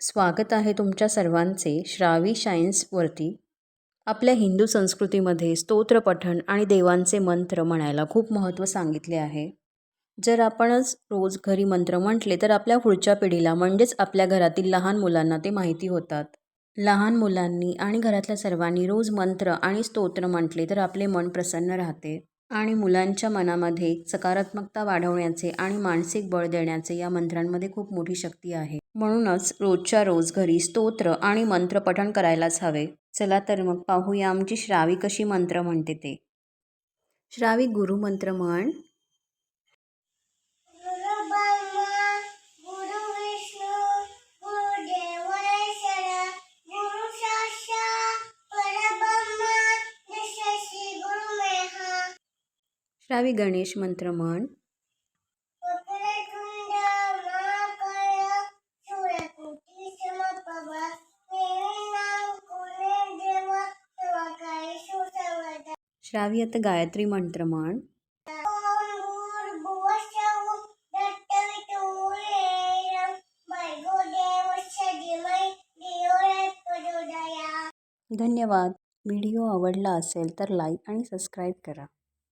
स्वागत आहे तुमच्या सर्वांचे श्रावी शाईन्सवरती आपल्या हिंदू संस्कृतीमध्ये स्तोत्रपठण आणि देवांचे मंत्र म्हणायला खूप महत्त्व सांगितले आहे. जर आपणच रोज घरी मंत्र म्हटले तर आपल्या पुढच्या पिढीला म्हणजेच आपल्या घरातील लहान मुलांना ते माहिती होतात. लहान मुलांनी आणि घरातल्या सर्वांनी रोज मंत्र आणि स्तोत्र म्हटले तर आपले मन प्रसन्न राहते. आणि मुलांच्या मनामध्ये सकारात्मकता वाढवण्याचे आणि मानसिक बळ देण्याचे या मंत्रांमध्ये खूप मोठी शक्ती आहे. म्हणूनच रोजच्या रोज घरी स्तोत्र आणि मंत्र पठण करायलाच हवे. चला तर मग पाहूया आमची श्रावी कशी मंत्र म्हणते ते. श्रावी गुरुमंत्र म्हण. गुरु श्रावी गणेश मंत्र म्हण. श्रावी आता गायत्री मंत्र म्हण. धन्यवाद. व्हिडिओ आवडला असेल तर लाईक आणि सबस्क्राईब करा.